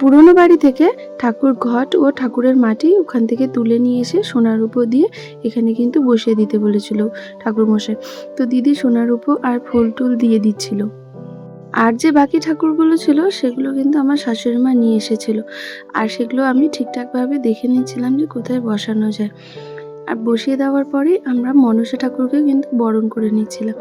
পুরনো বাড়ি থেকে ঠাকুর ঘট ও ঠাকুরের মাটি ওখান থেকে তুলে নিয়ে এসে সোনার উপো দিয়ে এখানে কিন্তু বসিয়ে দিতে বলেছিল ঠাকুর মশাই তো দিদি সোনার উপো আর ফুল টুল দিয়ে দিচ্ছিল। আর যে বাকি ঠাকুরগুলো ছিল সেগুলো কিন্তু আমার শাশুড়ি মা নিয়ে এসেছিল। আর সেগুলো আমি ঠিকঠাকভাবে দেখে নিয়েছিলাম যে কোথায় বসানো যায়। আর বসিয়ে দেওয়ার পরে আমরা মনসা ঠাকুরকে কিন্তু বরণ করে নিচ্ছিলাম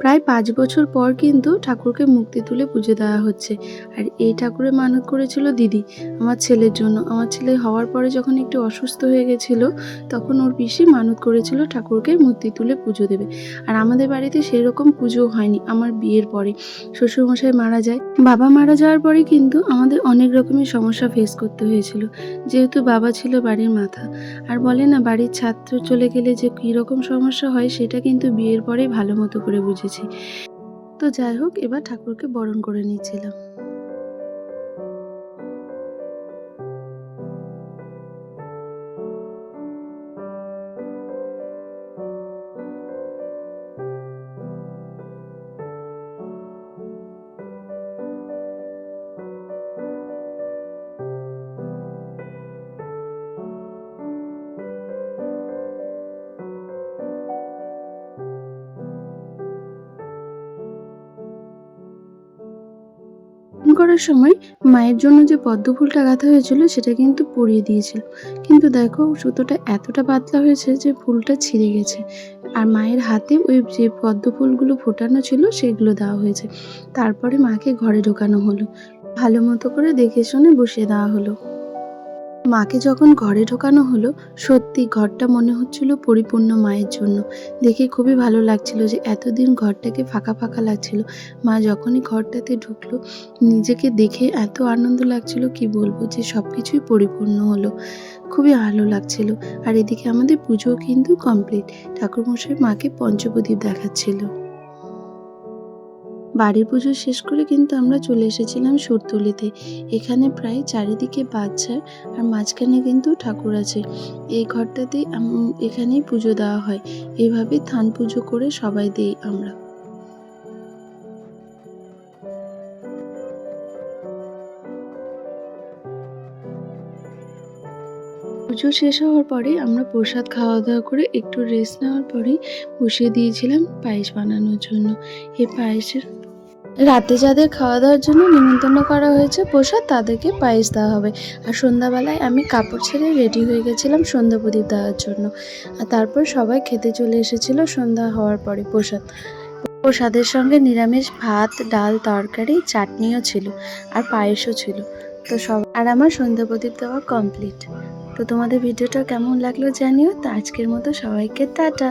প্রায় পাঁচ বছর পর কিন্তু ঠাকুরকে মুক্তি তুলে পুজো দেওয়া হচ্ছে। আর এই ঠাকুরের মানত করেছিল দিদি, আমার ছেলের জন্য। আমার ছেলে হওয়ার পরে যখন একটু অসুস্থ হয়ে গেছিল, তখন ওর পিসি মানত করেছিল ঠাকুরকে মূর্তি তুলে পুজো দেবে। আর আমাদের বাড়িতে সেরকম পুজো হয়নি, আমার বিয়ের পরে। শ্বশুরমশাই মারা যায়। বাবা মারা যাওয়ার পরে কিন্তু আমাদের অনেক রকমের সমস্যা ফেস করতে হয়েছিল। যেহেতু বাবা ছিল বাড়ির মাথা। আর বলে না, বাড়ির ছাত্র চলে গেলে যে কীরকম সমস্যা হয়, সেটা কিন্তু বিয়ের পরেই ভালো মতো করে বুঝেছি। তো যাই হোক এবার ঠাকুরকে বরণ করে নিচ্ছিলাম। করার সময় মায়ের জন্য যে পদ্ম ফুলটা গাঁথা হয়েছিল সেটা কিন্তু পরিয়ে দিয়েছিল। কিন্তু দেখো সুতোটা এতটা পাতলা হয়েছে যে ফুলটা ছিঁড়ে গেছে। আর মায়ের হাতে ওই যে পদ্ম ফুলগুলো ফোটানো ছিল সেগুলো দেওয়া হয়েছে। তারপরে মাকে ঘরে ঢোকানো হলো। ভালো মতো করে দেখে শুনে বসিয়ে দেওয়া হলো। মাকে যখন ঘরে ঢোকানো হলো, সত্যি ঘরটা মনে হচ্ছিল পরিপূর্ণ মায়ের জন্য। দেখে খুবই ভালো লাগছিল যে এতদিন ঘরটাকে ফাঁকা ফাঁকা লাগছিল। মা যখনই ঘরটাতে ঢুকলো, নিজেকে দেখে এত আনন্দ লাগছিল কি বলব যে সব কিছুই পরিপূর্ণ হলো। খুবই ভালো লাগছিল। আর এদিকে আমাদের পুজো কিন্তু কমপ্লিট ঠাকুরমশাই মাকে পঞ্চপ্রদীপ দেখাচ্ছিল। বাড়ির পুজো শেষ করে কিন্তু আমরা চলে এসেছিলাম সুরতলিতে। এখানে প্রায় চারিদিকে বাচ্চা আর মাঝখানে কিন্তু ঠাকুর আছে। এই ঘরটাতেই এখানেই পুজো দেওয়া হয়। এভাবে থান পুজো করে সবাই দিই আমরা। পুজো শেষ হওয়ার পরে আমরা প্রসাদ খাওয়া দাওয়া করে একটু রেস্ট নেওয়ার পরেই বসিয়ে দিয়েছিলাম পায়েস বানানোর জন্য। এই পায়েসের রাতে যাদের খাওয়া দাওয়ার জন্য নিমন্ত্রণ করা হয়েছে প্রসাদ, তাদেরকে পায়েস দেওয়া হবে। আর সন্ধ্যাবেলায় আমি কাপড় ছেড়ে রেডি হয়ে গেছিলাম সন্ধ্যা প্রদীপ দেওয়ার জন্য। আর তারপর সবাই খেতে চলে এসেছিল সন্ধ্যা হওয়ার পরে প্রসাদ। প্রসাদের সঙ্গে নিরামিষ ভাত, ডাল, তরকারি, চাটনিও ছিল আর পায়েসও ছিল। তো সব আর আমার সন্ধ্যা প্রদীপ দেওয়া কমপ্লিট তো তোমাদের ভিডিওটা কেমন লাগল জানিও। তো আজকের মতো সবাইকে টাটা।